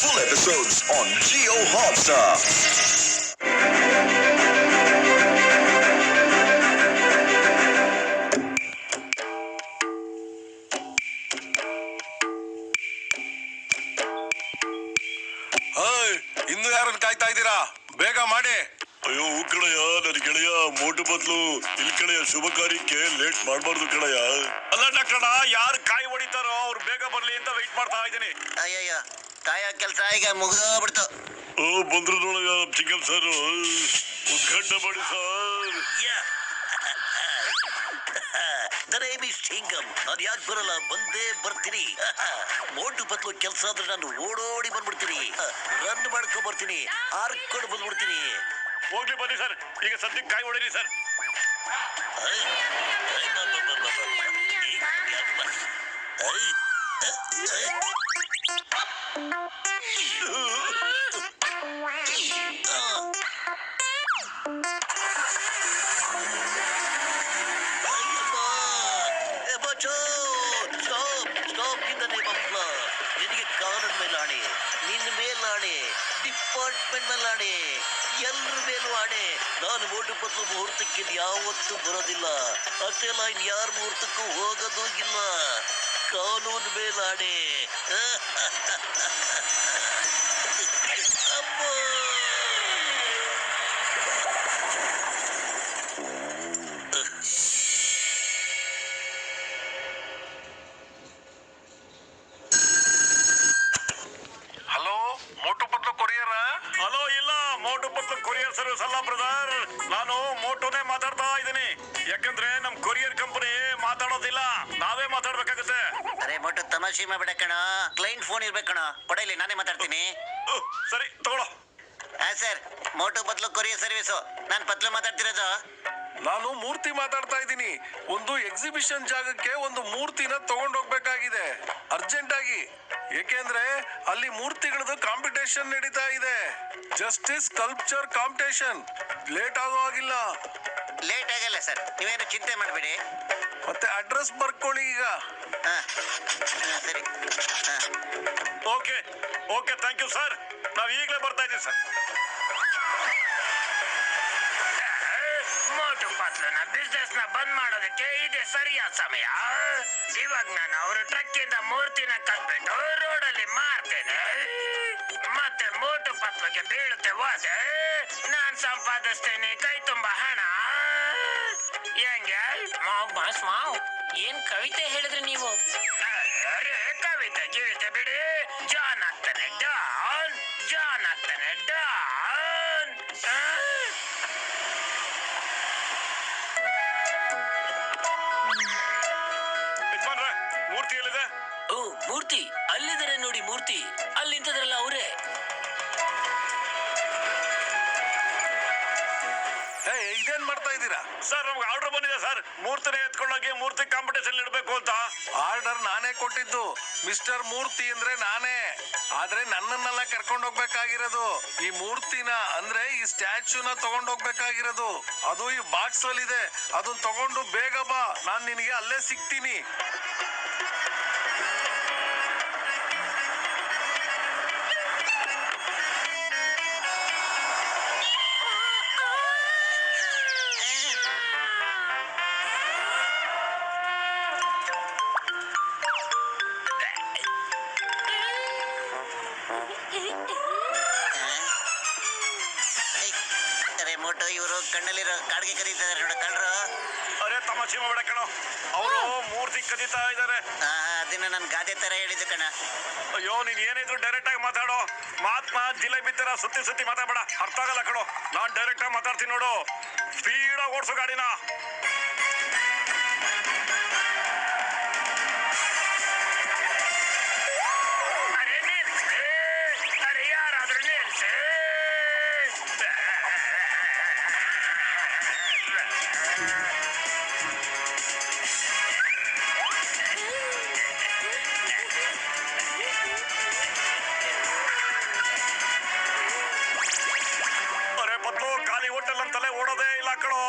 full episodes on Geo Hotstar. ಇನ್ನು ಯಾರನ್ನ ಕಾಯ್ತಾ ಇದ್ದೀರಾ? ಬೇಗ ಮಾಡಿ. ಅಯ್ಯೋ ಕಣಯ್ಯ ನನ್ನ ಗೆಳೆಯ ಮೋಟು ಬದ್ಲು. ಇಲ್ಲಿ ಕಣಯ್ಯ ಶುಭ ಕಾರ್ಯಕ್ಕೆ ಲೇಟ್ ಮಾಡಬಾರ್ದು ಕಣಯ್ಯ ಅಲ್ಲ ಡಾಕ್ಟರ್ ಯಾರು ಕಾಯಿ ಹೊಡಿತಾರೋ ಅವ್ರು ಬೇಗ ಬರ್ಲಿ ಅಂತ ವೆಯ್ಟ್ ಮಾಡ್ತಾ ಇದ್ದೀನಿ. ಅಯ್ಯಯ್ಯೋ ಕಾಯ ಕೆಲಸ ಈಗ ಮುಗಿದೋಗ್ಬಿಡ್ತು ಓ ಬಂದ್ರು ನೋಡಯ್ಯ ಚಿಕ್ಕನ್ ಸರ್. ಉದ್ಘಾಟನೆ ಮಾಡಿ ಸರ್. ಇಸ್ ಸಿಂಗಮ್ ನಾನು ಯಾಕೆ ಬರಲ್ಲ? ಬಂದೇ ಬರ್ತೀನಿ. ಮೋಟು ಬತ್ಲು ಕೆಲಸ ಆದ್ರೆ ನಾನು ಓಡೋಡಿ ಬಂದ್ಬಿಡ್ತೀನಿ. ರನ್ ಮಾಡ್ಕೊಂಡ್ ಬರ್ತೀನಿ. ಹಾರ್ಕೊಂಡು ಬಂದ್ಬಿಡ್ತೀನಿ. ಹೋಗ್ಲಿ ಬನ್ನಿ ಸರ್. ಈಗ ಸದ್ಯಕ್ಕೆ ಕಾಯಿ ಹೊಡೀರಿ ಸರ್. ಐ, ಐ, ಬ, ಬ, ಬ, ಬ, ಬ. ಈ, ಯಪ್ಪ. I, I, I. ಅಯ್ಯಪ್ಪ. ಏ ಬಚ್ಚೋ, stop, stop in the name of law. ನಿನಗೆ ಕಾನೂನ್ ಮೇಲೆ ಆಣೆ ನಿನ್ನ ಮೇಲೆ ಆಣೆ ಡಿಪಾರ್ಟ್ಮೆಂಟ್ ಮೇಲೆ ಆಣೆ ಎಲ್ರ ಮೇಲೂ ಆಣೆ ನಾನು ಮೋಟು ಪತ್ಲು ಮುಹೂರ್ತಕ್ಕೆ ಯಾವತ್ತೂ ಬರೋದಿಲ್ಲ ಅಷ್ಟೇ ಅಲ್ಲ ಇನ್ ಯಾರ ಮುಹೂರ್ತಕ್ಕೂ ಹೋಗೋದು ಇಲ್ಲ ಕಾನೂನು ಮೇಲಾಣೆ hello Motu Patlu courier? Hello ಇಲ್ಲ ಮೋಟು ಪತ್ಲು ಕೊರಿಯರ್ ಸರ್ವಿಸ್ ಅಲ್ಲ ಬ್ರದರ್. ನಾನು ಮೋಟೋನೇ ಮಾತಾಡ್ತಾ ಇದ್ದೀನಿ. ಯಾಕಂದ್ರೆ ನಮ್ ಕೊರಿಯರ್ ಮಾತಾಡೋದಿಲ್ಲ. ನಾವೇ ಮಾತಾಡ್ಬೇಕಾಗುತ್ತೆ. ಅರೆ ಮೊಟ್ಟು ತಮಾಷೆ ಮಾಡ್ಬೇಡ ಕಣ. ಕ್ಲೈಂಟ್ ಫೋನ್ ಇರ್ಬೇಕು ಕಣ. ಕೊಡಲಿ ನಾನೇ ಮಾತಾಡ್ತೀನಿ. ಉಹ್, ಸರಿ ತಗೊಳ್ಳೋ. ಹಾ ಸರ್ ಮೋಟೋ ಬದಲು ಕೊರಿಯರ್ ಸರ್ವಿಸ್. ನಾನು ಪತ್ಲು ಮಾತಾಡ್ತಿರೋದು. ನಾನು ಮೂರ್ತಿ ಮಾತಾಡ್ತಾ ಇದ್ದೀನಿ. ಒಂದು ಎಕ್ಸಿಬಿಷನ್ ಜಾಗಕ್ಕೆ ಒಂದು ಮೂರ್ತಿನ ತಗೊಂಡೋಗ್ಬೇಕಾಗಿದೆ. ಅರ್ಜೆಂಟ್ ಆಗಿ ಏಕೆಂದ್ರೆ ಅಲ್ಲಿ ಮೂರ್ತಿಗಳದ್ದು ಕಾಂಪಿಟೇಷನ್ ನಡೀತಾ ಇದೆ. ಜಸ್ಟಿಸ್ ಕಲ್ಪ್ಚರ್ ಕಾಂಪಿಟೇಷನ್ ಲೇಟ್ ಆಗೋ ಆಗಿಲ್ಲ ಲೇಟ್ ಆಗಲ್ಲ ಸರ್ ನೀವೇನು ಚಿಂತೆ ಮಾಡಬೇಡಿ. ಮತ್ತೆ ಅಡ್ರೆಸ್ ಬರ್ಕೊಳ್ಳಿ ಈಗ. ಹಾ. ಹಾ, ಸರಿ. ಹಾ. Okay okay thank you sir ನಾವು ಈಗಲೇ ಬರ್ತಾ ಇದ್ದೀವಿ ಸರ್ ಮೋಟು ಪಾತ್ಲನ ಬಿಸ್ನೆಸ್ನ ಬಂದ್ ಮಾಡೋದಕ್ಕೆ ಇದೆ ಸರಿಯಾದ ಸಮಯ. ಇವಾಗ ನಾನು ಅವ್ರ ಟ್ರಕ್ ಇಂದ ಮೂರ್ತಿನ ಕದ್ಬಿಟ್ಟು ರೋಡಲ್ಲಿ ಮಾರ್ತೇನೆ. ಮತ್ತೆ ಮೋಟು ಪತ್ಲಗೆ ಬೀಳುತ್ತೆ ಹೋದೆ. ನಾನು ಸಂಪಾದಿಸ್ತೇನೆ ಕೈ ತುಂಬಾ ಹಣ. ಹೆಂಗೆ? ಮಾವ್ ಬಾಸ್ ಮಾವ್. ಏನ್ ಕವಿತೆ ಹೇಳಿದ್ರಿ ನೀವು? ಅರೆ ಕವಿತೆ ಗೀತೆ ಬಿಡಿ. ಜಾನ್ ಆಗ್ತಾನೆ ಡಾನ್ ಜಾನ್ ಆಗ್ತಾನೆ ಡಾನ್? ಯಜಮಾನ್ರೆ ಮೂರ್ತಿ ಎಲ್ಲಿದೆ? ಓ ಮೂರ್ತಿ. ಅಲ್ಲಿದ್ದಾರೆ ನೋಡಿ ಮೂರ್ತಿ. ಅಲ್ಲಿಂತದ ಸರ್, ನಮ್ಗೆ ಆರ್ಡರ್ ಬಂದಿದೆ ಸರ್. ಮೂರ್ತಿನ ಎತ್ಕೊಂಡೋಗಿ ಮೂರ್ತಿ ಕಾಂಪಿಟೇಷನ್ ಇಡಬೇಕು ಅಂತ. ಆರ್ಡರ್ ನಾನೇ ಕೊಟ್ಟಿದ್ದು. ಮಿಸ್ಟರ್ ಮೂರ್ತಿ ಅಂದ್ರೆ ನಾನೇ. ಆದ್ರೆ ನನ್ನನ್ನೆಲ್ಲ ಕರ್ಕೊಂಡು ಹೋಗ್ಬೇಕಾಗಿರೋದು. ಈ ಮೂರ್ತಿನ ಅಂದ್ರೆ ಈ ಸ್ಟ್ಯಾಚ್ಯೂನ ತಗೊಂಡ್ ಹೋಗ್ಬೇಕಾಗಿರೋದು. ಅದು ಈ ಬಾಕ್ಸ್ ಅಲ್ಲಿ ಇದೆ ಅದನ್ನ ತಗೊಂಡು ಬೇಗ ಬಾ. ನಾನ್ ನಿನಗೆ ಅಲ್ಲೇ ಸಿಗ್ತೀನಿ. ಕಾಡ್ಗೆ ಕರೀತಿದ್ದಾರೆ ನೋಡ ಕಳ್ರು ಅರೆ ತಮಾಷೆ ಮಾಡ್ಬೇಡ ಕಣೋ. ಅವರು ಮೂರ್ತಿ ಕದೀತಾ ಇದ್ದಾರೆ. ಹಾ ಅದನ್ನ ನಾನು ಗಾದೆ ತರ ಹೇಳಿದ್ದು ಕಣ. ಅಯ್ಯೋ ನೀನ್ ಏನಿದ್ರು ಡೈರೆಕ್ಟ್ ಆಗಿ ಮಾತಾಡೋ. ಮಾತ್ಮ ಜಿಲೇಬಿ ತರ ಸುತ್ತಿ ಸುತ್ತಿ ಮಾತಾಡಬೇಡ. ಅರ್ಥ ಆಗಲ್ಲ ಕಣೋ. ನಾನ್ ಡೈರೆಕ್ಟ್ ಆಗಿ ಮಾತಾಡ್ತೀನಿ ನೋಡು. ಸ್ಪೀಡ್ ಆಗಿ ಓಡಿಸೋ ಗಾಡಿನ. ಹೋಟೆಲ್ ಅಂತಲೇ ಓಡೋದೇ ಇಲ್ಲ ಕಣೋ.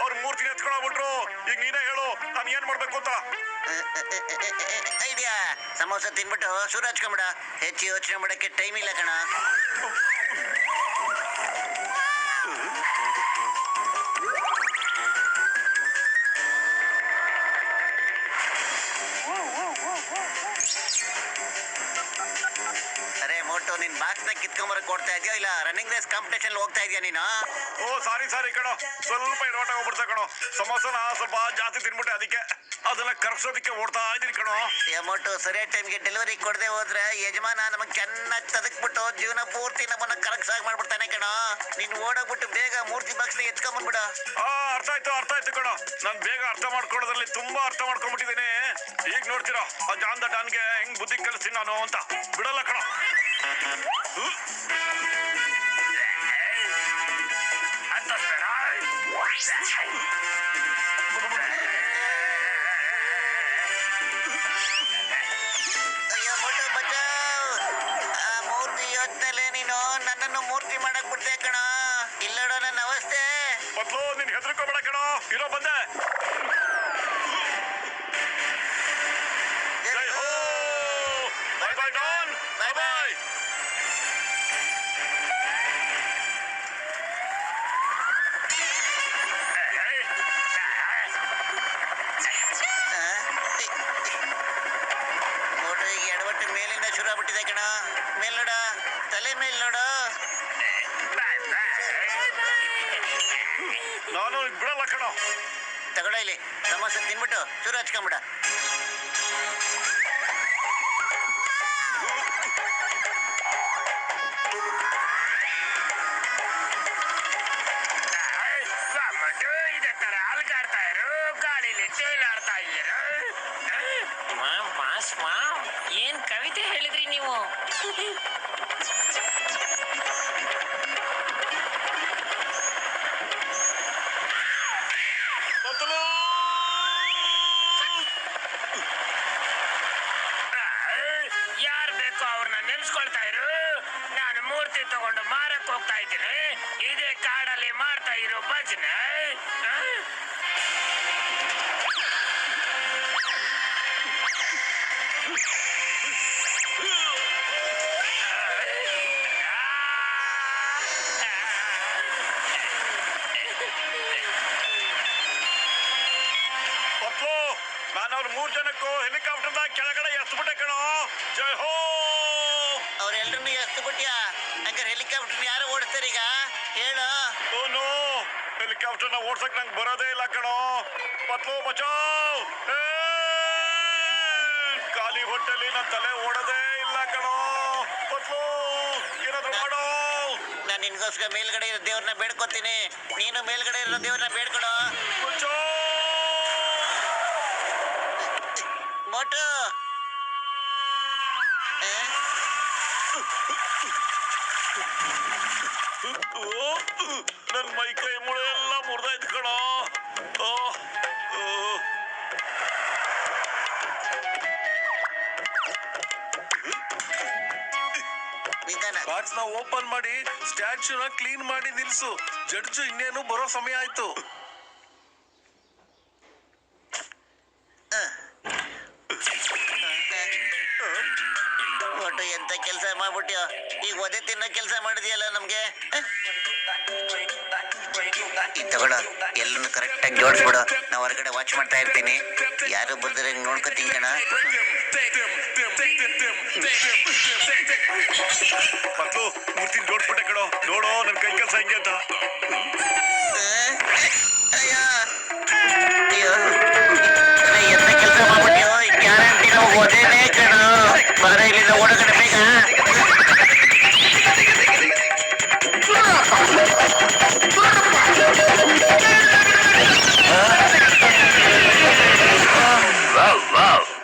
ಅವ್ರ ಮೂರ್ತಿ ಎತ್ಕೊಂಡೋಗ್ಬಿಟ್ರು ಈಗ ನೀನೇ ಹೇಳು, ನಾನು ಏನ್ ಮಾಡ್ಬೇಕು ಅಂತ? ಐಡಿಯಾ ಸಮೋಸ ತಿನ್ಬಿಟ್ಟು ಶುರು ಹಚ್ಕೊಂಬಿಡ. ಹೆಚ್ಚು ಯೋಚನೆ ಮಾಡಕ್ಕೆ ಟೈಮ್ ಇಲ್ಲ ಕಣ. ನಿನ್ ಬಾಕ್ಸ್ನ ಕಿತ್ಕೊಂಬರಕ್ ಕೊಡ್ತಾ ಇದೆಯಾ? ಇಲ್ಲ ರನ್ನಿಂಗ್ ರೇಸ್ ಕಾಂಪಿಟೇಷನ್ ಹೋಗ್ತಾ ಇದೆಯಾ ನೀನು ಓ, ಸಾರಿ ಸಾರಿ ಕಣೋ. ಸ್ವಲ್ಪ ಎಡವಟ ಹೋಗ್ಬಿಡ್ತಾ ಕಣೋ. ಸಮೋಸನ ಸ್ವಲ್ಪ ಜಾಸ್ತಿ ತಿನ್ಬಿಟ್ಟೆ ಅದಕ್ಕೆ. ಅದನ್ನ ಕರ್ಸೋದಕ್ಕೆ ಓಡ್ತಾ ಇದೀನಿ ಕಣೋ. ಅಮೌಂಟ್ ಸರಿಯಾದ ಟೈಮ್ಗೆ ಡೆಲಿವರಿ ಕೊಡದೆ ಹೋದ್ರೆ ಯಜಮಾನ ನಮಗೆ ಚೆನ್ನಾಗಿ ತದಕ್ಬಿಟ್ಟು ಜೀವನ ಪೂರ್ತಿ ನಮ್ಮನ್ನ ಕರಕ್ಸಾಗಿ ಮಾಡ್ಬಿಡ್ತಾನೆ ಕಣ. ನೀನ್ ಓಡೋಗ್ಬಿಟ್ಟು ಬೇಗ ಮೂರ್ತಿ ಬಾಕ್ಸ್ ಎತ್ಕೊಂಡ್ಬಿಡ ಆ ಅರ್ಥ ಆಯ್ತು ಅರ್ಥ ಆಯ್ತು ಕಣೋ. ನಾನು ಬೇಗ ಅರ್ಥ ಮಾಡ್ಕೊಳ್ಳೋದ್ರಲ್ಲಿ ತುಂಬಾ ಅರ್ಥ ಮಾಡ್ಕೊಂಡ್ಬಿಟ್ಟಿದ್ದೀನಿ. ಈಗ ನೋಡ್ತೀರಾ ಆ ಜಾನ್ ಡಾನ್ಗೆ ಹೆಂಗ್ ಬುದ್ಧಿ ಕಲಿಸ್ತೀನಿ ನಾನು ಅಂತ. ಬಿಡಲ್ಲ ಕಣೋ. ಅವಸ್ಥೆ ಮೊದ್ಲು ನೀನ್ ಹೆದರ್ಕೋಬೇಡ ಕಣೋ. ಇರೋ ಬಂದೆ. ಜೈ ಹೋ. Bye bye don bye bye. Motu ಈಗ ಎಡವಟ್ಟು ಮೇಲಿಂದ ಶುರು ಆಗ್ಬಿಟ್ಟಿದೆ ಕಣ. ಮೇಲ್ ನೋಡ ತಲೆ ಮೇಲ್ ನೋಡು ನಾನು ಬಿಡಲ್ಲ ಕಣ. ತಗೊಳ್ಳೋ ಇಲ್ಲಿ. ಸಮೋಸ ತಿನ್ಬಿಟ್ಟು ಚೂರು ಹಚ್ಕೊಂಬಿಡ. ಇದೇ ತರ ಅಲ್ಗಾಡ್ತಾ ಇರು ಗಾಳಿಲಿ ತೇಲಾಡ್ತಾ ಇರು. ಮಾಸ್ ಮಾವ್ ಏನ್ ಕವಿತೆ ಹೇಳಿದ್ರಿ ನೀವು? ಯಾರು ಬೇಕೋ ಅವ್ರನ್ನ ನೆನ್ಸ್ಕೊಳ್ತಾ ಇರು. ನಾನು ಮೂರ್ತಿ ತಗೊಂಡು ಮಾರಕ್ ಹೋಗ್ತಾ ಇದ್ದೀನಿ. ಇದೇ ಕಾಡಲ್ಲಿ ಮಾಡ್ತಾ ಇರೋ ಭಜನೆ. ಅವ್ರ ಮೂರ್ ಜನಕ್ಕೂ ಹೆಲಿಕಾಪ್ಟರ್ನ ಕೆಳಗಡೆ ಎಸ್ಬಿಟ್ಟೆ ಕಣೋ. ಜಯ ಹೋ. ಅವ್ರೆಲ್ರನ್ನೂ ಎಷ್ಟು ಬಿಟ್ಯಾ ಹಂಗಾರೆ ಹೆಲಿಕಾಪ್ಟರ್ ಯಾರು ಓಡಿಸ್ತಾರೆ ಈಗ? ಹೇಳು. ಓನು ನ ಓಡ್ಸಕ್ ನಂಗೆ ಬರೋದೇ ಇಲ್ಲ ಕಣೋ. ಪತ್ಲೋ ಬಚಾವ್. ಏ! ಖಾಲಿ ಹೊಟ್ಟೆಲಿ ನನ್ನ ತಲೆ ಓಡೋದೇ ಇಲ್ಲ ಕಣೋ. ಪತ್ಲೋ ಏನಾದ್ರು ಮಾಡೋ. ನಾನು ನಿನ್ಗೋಸ್ಕರ ಮೇಲ್ಗಡೆ ಇರೋ ದೇವ್ರನ್ನ ಬೇಡ್ಕೊತೀನಿ. ನೀನು ಮೇಲ್ಗಡೆ ಇರೋ ದೇವ್ರನ್ನ ಬೇಡ್ಕೊಡೋ. ಬಚಾವ್. ಆ? ನನ್ ಮೈ ಕೈ ಮುಳೆ ಎಲ್ಲ ಮುರಿದಾಯ್ತು ಕಣೋ. ಬಾಕ್ಸ್ನ ಓಪನ್ ಮಾಡಿ ಸ್ಟ್ಯಾಚ್ಯೂನ ಕ್ಲೀನ್ ಮಾಡಿ ನಿಲ್ಸು. ಜಡ್ಜು ಇನ್ನೇನು ಬರೋ ಸಮಯ ಆಯ್ತು. ಒಟ್ಟು ಎಂತ ಕೆಲಸ ಮಾಡ್ಬಿಟ್ಟಿಯೋ ಈಗ ಒದೆ ತಿನ್ನೋ ಕೆಲಸ ಮಾಡಿದ್ಯಲ್ಲ ನಮ್ಗೆ? ಈ ಎಲ್ಲನೂ ಎಲ್ಲನ್ನು ಕರೆಕ್ಟಾಗಿ ಜೋಡಿಸ್ಬಿಡು. ನಾ ಹೊರಗಡೆ ವಾಚ್ ಮಾಡ್ತಾ ಇರ್ತೀನಿ. ಯಾರು ಬಂದ್ರೆ ನೋಡ್ಕೊತೀನಿ ಕಣ. ಮೂರ್ತಿ ಜೋಡ್ಸ್ಬಿಟ್ಟೆ ಕಣೋ. ನೋಡೋ ನನ್ ಕೈ ಕೆಲಸ ಹೆಂಗೆ ಅಂತ. ಅಯ್ಯೋ. ಅಯ್ಯೋ. ಎಂತ ಕೆಲಸ ಮಾಡ್ಬಿಟ್ಟಿಯೋ ಗ್ಯಾರಂಟಿ ನಾವು ಒದೇನೇ ಕಣ. ಬರ ಇಲ್ಲಿಂದ ಓಡಕಡೆ ಬೇಗ.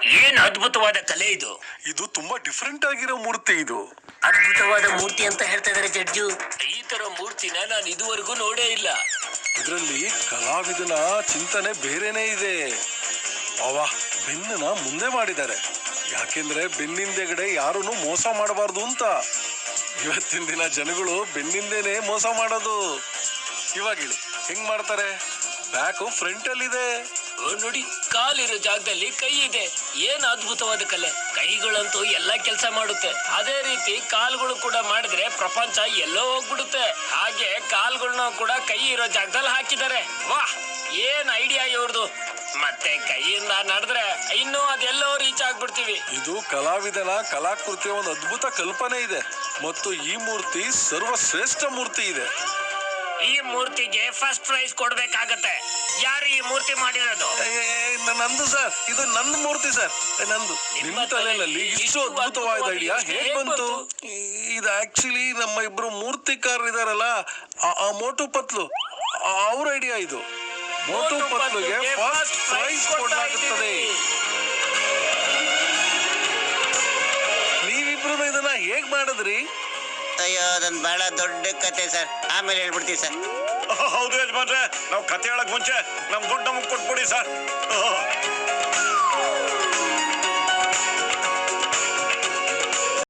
ಏನ್ ಅದ್ಭುತವಾದ ಕಲೆ ಇದು. ಇದು ತುಂಬಾ ಡಿಫ್ರೆಂಟ್ ಆಗಿರೋ ಮೂರ್ತಿ ಇದು. ಅದ್ಭುತವಾದ ಮೂರ್ತಿ ಅಂತ ಹೇಳ್ತಾ ಇದಾರೆ ಜಡ್ಜು. ಈ ತರ ಮೂರ್ತಿನ ನಾನು ಇದುವರೆಗೂ ನೋಡೇ ಇಲ್ಲ. ಇದರಲ್ಲಿ ಕಲಾವಿದನ ಚಿಂತನೆ ಬೇರೆನೇ ಇದೆ. ಅವ ಬೆನ್ನನ ಮುಂದೆ ಮಾಡಿದ್ದಾರೆ. ಯಾಕೆಂದ್ರೆ ಬೆನ್ನಿಂದೆಗಡೆ ಯಾರೂ ಮೋಸ ಮಾಡಬಾರ್ದು ಅಂತ. ಇವತ್ತಿನ ದಿನ ಜನಗಳು ಬೆನ್ನಿಂದೇನೆ ಮೋಸ ಮಾಡೋದು. ಇವಾಗ ಹೇಳಿ, ಹೆಂಗ್ ಮಾಡ್ತಾರೆ? ಬ್ಯಾಕ್ ಫ್ರಂಟ್ ಅಲ್ಲಿ ಇದೆ ನೋಡಿ, ಕಾಲಿರೋ ಜಾಗದಲ್ಲಿ ಕೈ ಇದೆ. ಏನ್ ಅದ್ಭುತವಾದ ಕಲೆ. ಕೈಗಳಂತೂ ಎಲ್ಲ ಕೆಲಸ ಮಾಡುತ್ತೆ. ಅದೇ ರೀತಿ ಕಾಲ್ಗಳು ಕೂಡ ಮಾಡಿದ್ರೆ ಪ್ರಪಂಚ ಎಲ್ಲೋ ಹೋಗ್ಬಿಡುತ್ತೆ. ಹಾಗೆ ಕಾಲ್ಗಳನ್ನ ಕೂಡ ಕೈ ಇರೋ ಜಾಗದಲ್ಲಿ ಹಾಕಿದ್ದಾರೆ. ವಾಹ್, ಏನ್ ಐಡಿಯಾ ಇವ್ರದು. ಮತ್ತೆ ಕೈಯಿಂದ ನಡೆದ್ರೆ ಇನ್ನು ಅದೆಲ್ಲೋ ರೀಚ್ ಆಗ್ಬಿಡ್ತೀವಿ. ಇದು ಕಲಾವಿದನ ಕಲಾಕೃತಿಯ ಒಂದು ಅದ್ಭುತ ಕಲ್ಪನೆ ಇದೆ. ಮತ್ತು ಈ ಮೂರ್ತಿ ಸರ್ವಶ್ರೇಷ್ಠ ಮೂರ್ತಿ ಇದೆ. ಈ ಮೂರ್ತಿಗೆ ಫಸ್ಟ್ ಪ್ರೈಸ್ ಕೊಡ್ಬೇಕಾಗತ್ತೆ. ಯಾರು ಈ ಮೂರ್ತಿ ಮಾಡಿರೋದು? ಏ, ಏ, ಏ, ನ- ನಂದು ಸರ್ ಇದು ನಂದು ಮೂರ್ತಿ ಸರ್ ಏ, ನಂದು. ನಿಮ್ಮ ತಲೆಯಲ್ಲಿ ಇಷ್ಟು ಅದ್ಭುತವಾದ ಐಡಿಯಾ ಹೇಗ್ ಬಂತು? ಈ- ಇದು ಆಕ್ಚುಲಿ ನಮ್ಮ ಇಬ್ರು ಮೂರ್ತಿಕಾರರು ಇದಾರಲ್ಲ ಆ- ಆ ಮೋಟು ಪತ್ಲು. ಅವ್ರ ಐಡಿಯಾ ಇದು. ಮೋಟು ಪತ್ಲುಗೆ ಫಸ್ಟ್ ಪ್ರೈಸ್ ಕೊಡಲಾಗುತ್ತದೆ. ನೀವಿಬ್ರು ಇದನ್ನ ಹೇಗ್ ಮಾಡಿದ್ರಿ? ಅಯ್ಯೋ ಅದೊಂದು ಬಹಳ ದೊಡ್ಡ ಕತೆ ಸರ್. ಆಮೇಲೆ ಹೇಳ್ಬಿಡ್ತೀವಿ ಸರ್. ಹೌದು ಯಜಮಾನ್ರೆ ನಾವು ಕತೆ ಹೇಳಕ್ ಮುಂಚೆ ನಮ್ ದುಡ್ಡು ನಮಗ್ ಕೊಟ್ಬಿಡಿ ಸರ್.